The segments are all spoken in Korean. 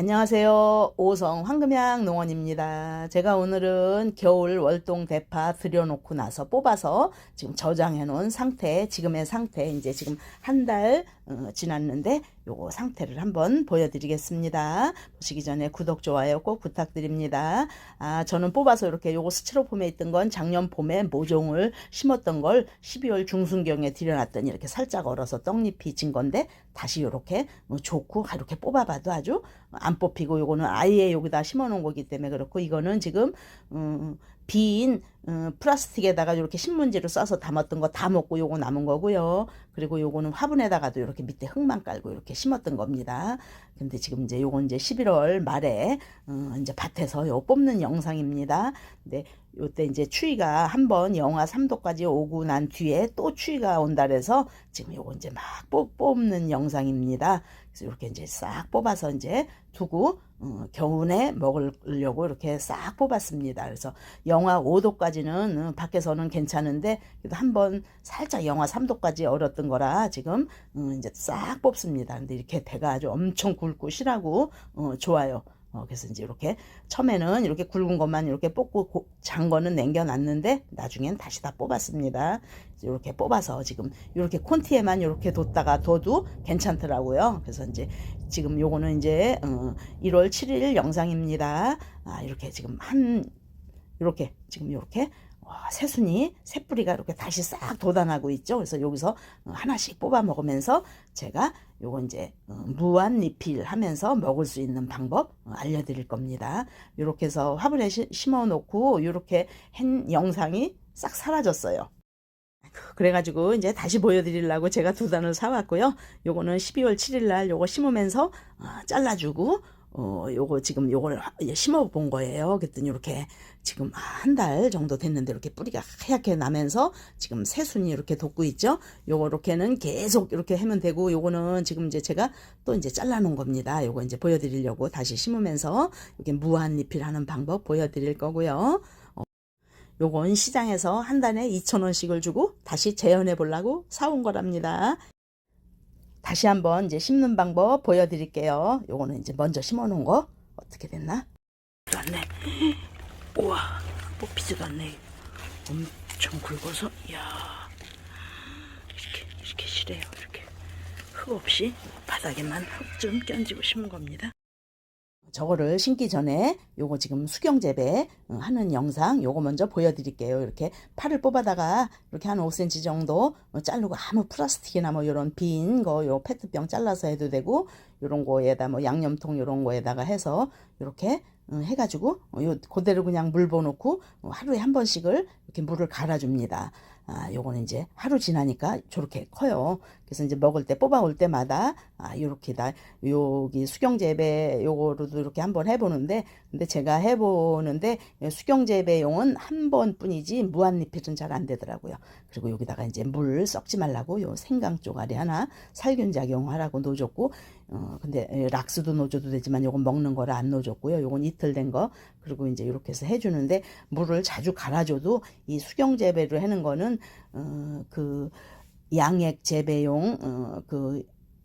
안녕하세요. 오성 황금향 농원입니다. 제가 오늘은 겨울 월동 대파 들여놓고 나서 뽑아서 지금 저장해 놓은 상태, 지금의 상태, 이제 지금 한달 어, 지났는데 요거 상태를 한번 보여드리겠습니다. 보시기 전에 구독, 좋아요 꼭 부탁드립니다. 아, 저는 뽑아서 이렇게 요거 스티로폼에 있던 건 작년 봄에 모종을 심었던 걸 12월 중순경에 들여놨더니 이렇게 살짝 얼어서 떡잎이 진 건데 다시 요렇게 뭐 좋고 이렇게 뽑아봐도 아주 안 뽑히고 요거는 아예 여기다 심어 놓은 거기 때문에 그렇고 이거는 지금 음, 빈 음, 플라스틱에다가 이렇게 신문지로 싸서 담았던 거 다 먹고 요거 남은 거고요. 그리고 요거는 화분에다가도 이렇게 밑에 흙만 깔고 이렇게 심었던 겁니다. 근데 지금 이제 요건 이제 11월 말에 어, 이제 밭에서 요 뽑는 영상입니다. 근데 요때 이제 추위가 한 번 영하 3도까지 오고 난 뒤에 또 추위가 온다 그래서 지금 요거 이제 막 뽑, 뽑는 영상입니다. 그래서 이렇게 이제 싹 뽑아서 이제 두고 어, 겨우내 먹으려고 이렇게 싹 뽑았습니다. 그래서 영하 5도까지는 밖에서는 괜찮은데 그래도 한번 살짝 영하 3도까지 얼었던 거라 지금 어, 이제 싹 뽑습니다. 근데 이렇게 배가 아주 엄청 굵고 실하고 어, 좋아요. 어, 그래서 이제 이렇게 처음에는 이렇게 굵은 것만 이렇게 뽑고 고, 잔 거는 남겨놨는데 나중엔 다시 다 뽑았습니다. 이렇게 뽑아서 지금 이렇게 콘티에만 이렇게 뒀다가 둬도 괜찮더라고요. 그래서 이제 지금 요거는 이제 어, 1월 7일 영상입니다. 아, 이렇게 지금 한 이렇게 지금 이렇게 와, 새순이 새뿌리가 이렇게 다시 싹 돋아나고 있죠. 그래서 여기서 어, 하나씩 뽑아 먹으면서 제가 요거 이제 어, 무한 리필 하면서 먹을 수 있는 방법 어, 알려드릴 겁니다. 이렇게 해서 화분에 시- 심어 놓고 이렇게 한 영상이 싹 사라졌어요. 그래가지고 이제 다시 보여드리려고 제가 두 단을 사왔고요. 요거는 12월 7일 날 요거 심으면서 어, 잘라주고 어, 요거 지금 요걸 하- 예, 심어 본 거예요. 그랬더니 이렇게 지금 한 달 정도 됐는데 이렇게 뿌리가 하얗게 나면서 지금 새순이 이렇게 돋고 있죠. 요거 이렇게는 계속 이렇게 하면 되고 요거는 지금 이제 제가 또 이제 잘라 놓은 겁니다. 요거 이제 보여 드리려고 다시 심으면서 이렇게 무한 리필하는 방법 보여 드릴 거고요. 어, 요건 시장에서 한 단에 2,000원씩을 주고 다시 재현해 보려고 사온 거랍니다. 다시 한번 이제 심는 방법 보여드릴게요. 요거는 이제 먼저 심어 놓은 거 어떻게 됐나? 않네. 우와, 뽑히지도 않네. 엄청 굵어서, 이야. 이렇게, 이렇게 실해요. 이렇게. 흙 없이 바닥에만 흙 좀 끼얹고 심은 겁니다. 저거를 심기 전에 요거 지금 수경 재배 어, 하는 영상 요거 먼저 보여드릴게요. 이렇게 팔을 뽑아다가 이렇게 한 5cm 정도 어, 자르고 아무 플라스틱이나 뭐 이런 빈 거 요 페트병 잘라서 해도 되고 요런 거에다 뭐 양념통 요런 거에다가 해서 이렇게 어, 해가지고 어, 요 그대로 그냥 물 부어놓고 어, 하루에 한 번씩을 이렇게 물을 갈아줍니다. 아, 요거는 이제 하루 지나니까 저렇게 커요. 그래서 이제 먹을 때 뽑아 올 때마다 아, 요렇게 다 여기 수경 재배 요거로도 이렇게 한번 해보는데 근데 제가 해보는데 수경 재배용은 한 번뿐이지 무한 리필은 잘 안 되더라고요. 그리고 여기다가 이제 물 썩지 말라고 요 생강 쪼가리 하나 살균 작용하라고 넣어줬고 어 근데 락스도 넣어줘도 되지만 요건 먹는 거라 안 넣어줬고요. 요건 이틀 된 거 그리고 이제 이렇게 해서 해주는데 물을 자주 갈아줘도 이 수경 재배를 하는 거는 어그 양액 재배용 어 그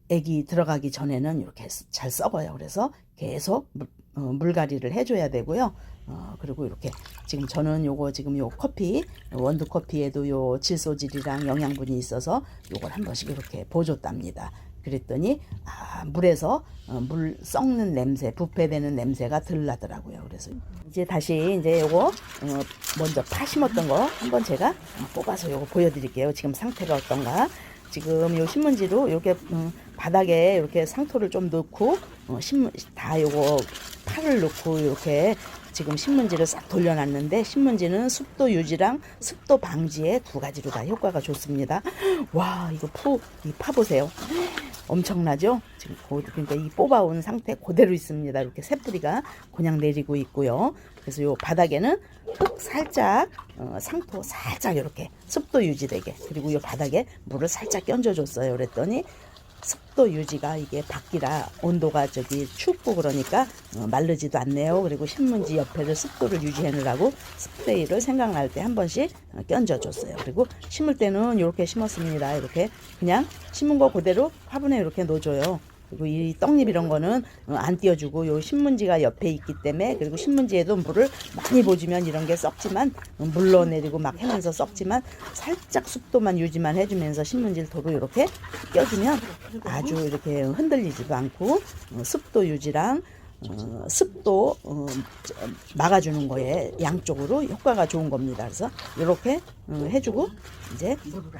액이 들어가기 전에는 이렇게 잘 썩어요. 그래서 계속 물, 어, 물갈이를 해줘야 되고요. 어, 그리고 이렇게 지금 저는 요거 지금 요 커피 원두 커피에도 요 질소질이랑 영양분이 있어서 요걸 한 번씩 이렇게 보줬답니다. 그랬더니 아, 물에서 어, 물 썩는 냄새, 부패되는 냄새가 덜 나더라고요. 그래서 이제 다시 이제 요거 어, 먼저 파 심었던 거 한번 제가 어, 뽑아서 요거 보여드릴게요. 지금 상태가 어떤가? 지금 요 신문지로 이렇게 음, 바닥에 이렇게 상토를 좀 넣고 어, 신문 다 요거 팔을 넣고 이렇게 지금 신문지를 싹 돌려놨는데 신문지는 습도 유지랑 습도 방지에 두 가지로 다 효과가 좋습니다. 와 이거 푸, 이 파 보세요. 엄청나죠? 지금 고, 그러니까 이 뽑아온 상태 그대로 있습니다. 이렇게 새뿌리가 그냥 내리고 있고요. 그래서 요 바닥에는 흙 살짝 어, 상토 살짝 이렇게 습도 유지되게 그리고 요 바닥에 물을 살짝 끼얹어줬어요. 그랬더니 습도 유지가 이게 밖이라 온도가 저기 춥고 그러니까 어, 마르지도 않네요. 그리고 신문지 옆에를 습도를 유지하느라고 스프레이를 생각날 때 한 번씩 어, 끼얹어줬어요. 그리고 심을 때는 이렇게 심었습니다. 이렇게 그냥 심은 거 그대로 화분에 이렇게 넣어줘요. 그리고 이 떡잎 이런 거는 어, 안 띄워주고 요 신문지가 옆에 있기 때문에 그리고 신문지에도 물을 많이 보지면 이런 게 썩지만 어, 물러내리고 막 하면서 썩지만 살짝 습도만 유지만 해주면서 신문지를 도로 이렇게 껴주면 아주 이렇게 흔들리지도 않고 어, 습도 유지랑 어, 습도 어, 저, 막아주는 거에 양쪽으로 효과가 좋은 겁니다. 그래서 이렇게 어, 해주고 이제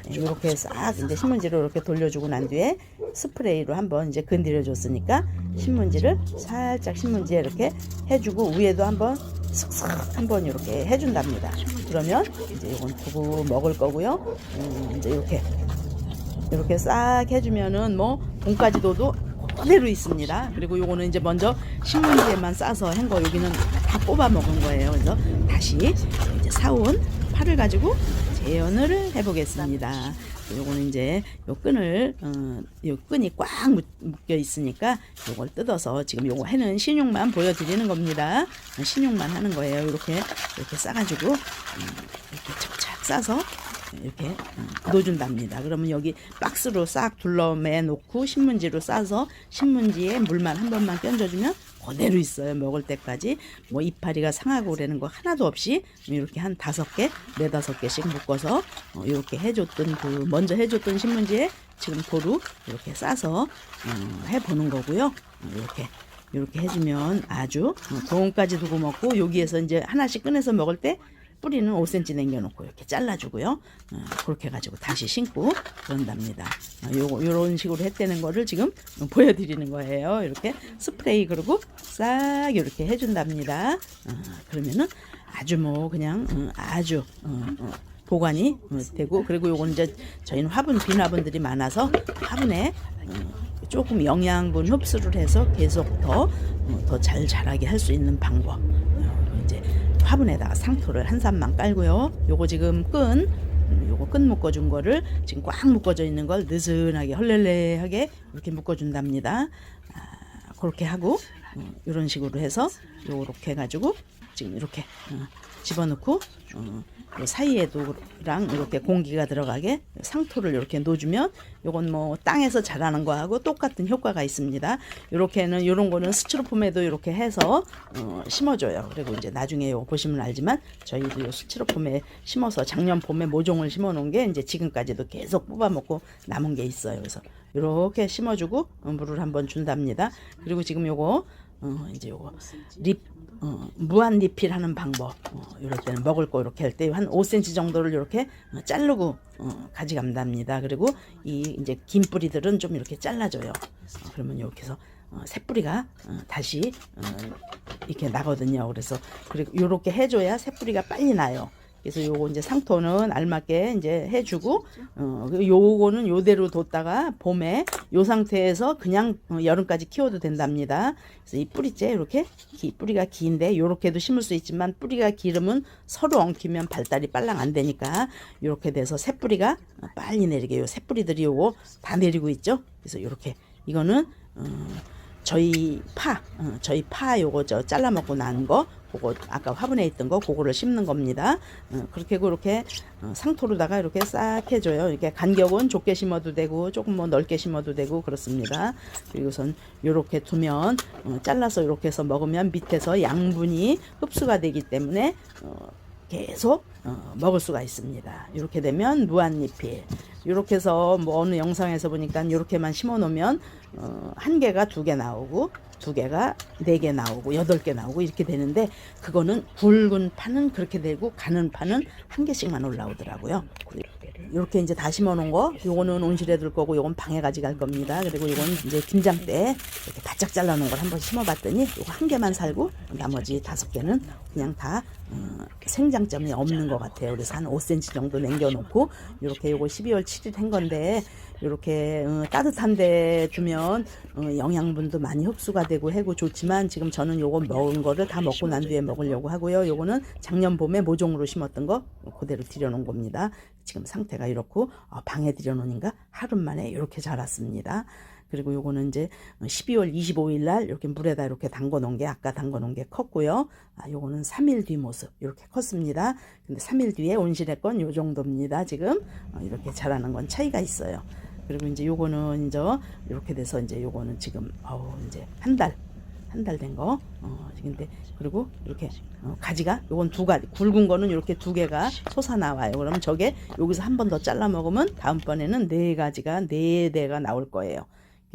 이렇게 싹 이제 신문지를 이렇게 돌려주고 난 뒤에 스프레이로 한번 이제 건드려 줬으니까 신문지를 살짝 신문지에 이렇게 해주고 위에도 한번 슥슥 한번 이렇게 해준답니다. 그러면 이제 이건 두고 먹을 거고요. 음, 이제 이렇게 이렇게 싹 해주면은 뭐 돈까지도도 그대로 있습니다. 그리고 요거는 이제 먼저 신문지에만 싸서 한 거 여기는 다 뽑아 먹은 거예요. 그래서 다시 이제 사온 파를 가지고 재현을 해보겠습니다. 요거는 이제 요 끈을 어, 요 끈이 꽉 묶- 묶여 있으니까 요걸 뜯어서 지금 요거 해는 신용만 보여드리는 겁니다. 신용만 하는 거예요. 이렇게 이렇게 싸가지고 음, 이렇게 착착 싸서 이렇게 음, 넣어준답니다. 그러면 여기 박스로 싹 둘러매 놓고 신문지로 싸서 신문지에 물만 한 번만 끼얹어주면 그대로 있어요. 먹을 때까지 뭐 이파리가 상하고 그러는 거 하나도 없이 이렇게 한 다섯 개, 네 다섯 개씩 묶어서 어, 이렇게 해줬던 그 먼저 해줬던 신문지에 지금 도루 이렇게 싸서 어, 해보는 거고요. 어, 이렇게 이렇게 해주면 아주 어, 동까지 두고 먹고 여기에서 이제 하나씩 꺼내서 먹을 때 뿌리는 5cm 남겨놓고 이렇게 잘라주고요. 어, 그렇게 해가지고 다시 심고 그런답니다. 어, 요거 요런 식으로 했다는 거를 지금 보여드리는 거예요. 이렇게 스프레이 그리고 싹 이렇게 해준답니다. 어, 그러면은 아주 뭐 그냥 어, 아주 보관이 어, 되고 그리고 요건 이제 저희는 화분 빈 화분들이 많아서 화분에 어, 조금 영양분 흡수를 해서 계속 더 더 잘 자라게 할 수 있는 방법. 화분에다가 상토를 한 산만 깔고요. 요거 지금 끈, 음, 요거 끈 묶어준 거를 지금 꽉 묶어져 있는 걸 느슨하게 헐렐레하게 이렇게 묶어준답니다. 아, 그렇게 하고 어, 이런 식으로 해서 요렇게 해가지고 지금 이렇게 어, 집어넣고 어, 요 사이에도랑 이렇게 공기가 들어가게 상토를 이렇게 놓주면 요건 뭐 땅에서 자라는 거하고 똑같은 효과가 있습니다. 요렇게는 요런 거는 스티로폼에도 이렇게 해서 어, 심어줘요. 그리고 이제 나중에 요 보시면 알지만 저희도 요 스티로폼에 심어서 작년 봄에 모종을 심어놓은 게 이제 지금까지도 계속 뽑아먹고 남은 게 있어요. 그래서 이렇게 심어주고 어, 물을 한번 준답니다. 그리고 지금 요거 어, 이제 요거 립 어, 무한 리필하는 방법 어, 이럴 때는 먹을 거 이렇게 할 때 한 5cm 정도를 이렇게 어, 자르고 어, 가져간답니다. 그리고 이 이제 긴 뿌리들은 좀 이렇게 잘라줘요. 어, 그러면 이렇게 해서 어, 새 뿌리가 어, 다시 어, 이렇게 나거든요. 그래서 그리고 이렇게 해줘야 새 뿌리가 빨리 나요. 그래서 요거 이제 상토는 알맞게 이제 해주고 어 그리고 요거는 요대로 뒀다가 봄에 요 상태에서 그냥 어, 여름까지 키워도 된답니다. 그래서 이 뿌리째 이렇게 기, 뿌리가 긴데 요렇게도 심을 수 있지만 뿌리가 길으면 서로 엉키면 발달이 빨랑 안 되니까 요렇게 돼서 새 뿌리가 빨리 내리게 요새 뿌리들이 요거 다 내리고 있죠. 그래서 요렇게 이거는 어, 저희 파, 어, 저희 파 요거 저 잘라 먹고 난 거, 그거 아까 화분에 있던 거, 그거를 심는 겁니다. 어, 그렇게 그렇게 어, 상토로다가 이렇게 싹 해줘요. 이렇게 간격은 좁게 심어도 되고 조금 뭐 넓게 심어도 되고 그렇습니다. 그리고선 요렇게 두면 어, 잘라서 이렇게 해서 먹으면 밑에서 양분이 흡수가 되기 때문에 어, 계속 어, 먹을 수가 있습니다. 이렇게 되면 무한리필. 이렇게 해서 뭐 어느 영상에서 보니까 이렇게만 심어 놓으면 어, 한 개가 두 개 나오고 두 개가 네 개 나오고 여덟 개 나오고 이렇게 되는데 그거는 굵은 파는 그렇게 되고 가는 파는 한 개씩만 올라오더라고요. 이렇게 이제 다 심어 놓은 거 요거는 온실에 둘 거고 요건 방에 가져갈 겁니다. 그리고 요건 이제 김장 때 이렇게 바짝 잘라 놓은 걸 한번 심어 봤더니 요거 한 개만 살고 나머지 다섯 개는 그냥 다 어, 생장점이 없는 것 같아요. 그래서 한 5cm 정도 남겨 놓고 이렇게 요거 12월 7일 한 건데 이렇게 어, 따뜻한 데 두면 어, 영양분도 많이 흡수가 되고 해고 좋지만 지금 저는 요거 먹은 거를 다 먹고 난 뒤에 먹으려고 하고요. 요거는 작년 봄에 모종으로 심었던 거 그대로 들여놓은 겁니다. 지금 상태가 이렇고 어, 방에 들여놓으니까 하루 만에 이렇게 자랐습니다. 그리고 요거는 이제 12월 25일 날 이렇게 물에다 이렇게 담궈 놓은 게 아까 담궈 놓은 게 컸고요. 아, 요거는 3일 뒤 모습 이렇게 컸습니다. 근데 3일 뒤에 온실의 건 요 정도입니다. 지금 어, 이렇게 자라는 건 차이가 있어요. 그리고 이제 요거는 이제 이렇게 돼서 이제 요거는 지금 어우 이제 한 달 한 달 된 거. 어, 근데 그리고 이렇게 어, 가지가 요건 두 가지 굵은 거는 이렇게 두 개가 솟아 나와요. 그러면 저게 여기서 한 번 더 잘라 먹으면 다음번에는 네 가지가 네 대가 나올 거예요.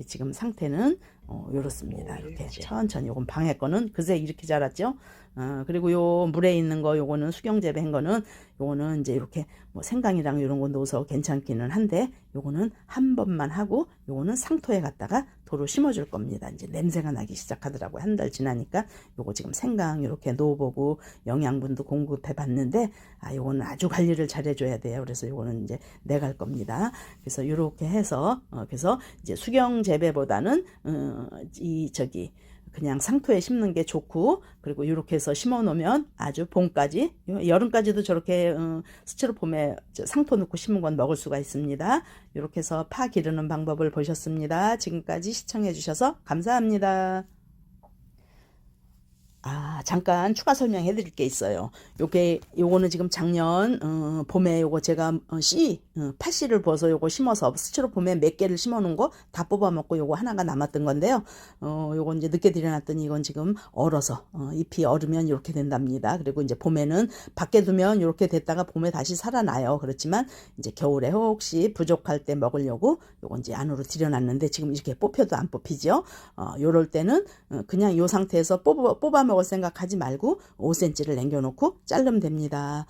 지금 상태는 어, 요렇습니다. 오, 이렇게. 천천히 요건 방해 거는 그새 이렇게 자랐죠. 어, 그리고 요 물에 있는 거 요거는 수경 재배 한 거는 요거는 이제 이렇게 뭐 생강이랑 이런 거 넣어서 괜찮기는 한데 요거는 한 번만 하고 요거는 상토에 갖다가 도로 심어줄 겁니다. 이제 냄새가 나기 시작하더라고요. 한 달 지나니까 요거 지금 생강 이렇게 넣어보고 영양분도 공급해 봤는데 아 요거는 아주 관리를 잘해줘야 돼요. 그래서 요거는 이제 내갈 겁니다. 그래서 요렇게 해서 어, 그래서 이제 수경 재배보다는 어, 이 저기 그냥 상토에 심는 게 좋고 그리고 이렇게 해서 심어 놓으면 아주 봄까지 여름까지도 저렇게 어, 스티로폼에 저 상토 넣고 심은 건 먹을 수가 있습니다. 이렇게 해서 파 기르는 방법을 보셨습니다. 지금까지 시청해 주셔서 감사합니다. 아, 잠깐 추가 설명해 드릴 게 있어요. 요게, 요거는 지금 작년, 어, 봄에 요거 제가, 어, 씨, 어, 팥씨를 부어서 요거 심어서 스티로폼에 몇 개를 심어 놓은 거 다 뽑아 먹고 요거 하나가 남았던 건데요. 어, 요거 이제 늦게 들여놨더니 이건 지금 얼어서, 어, 잎이 얼으면 이렇게 된답니다. 그리고 이제 봄에는 밖에 두면 이렇게 됐다가 봄에 다시 살아나요. 그렇지만 이제 겨울에 혹시 부족할 때 먹으려고 요건 이제 안으로 들여놨는데 지금 이렇게 뽑혀도 안 뽑히죠. 어, 요럴 때는 어, 그냥 요 상태에서 뽑아, 뽑아 먹을 생각하지 말고 5cm를 남겨놓고 자르면 됩니다.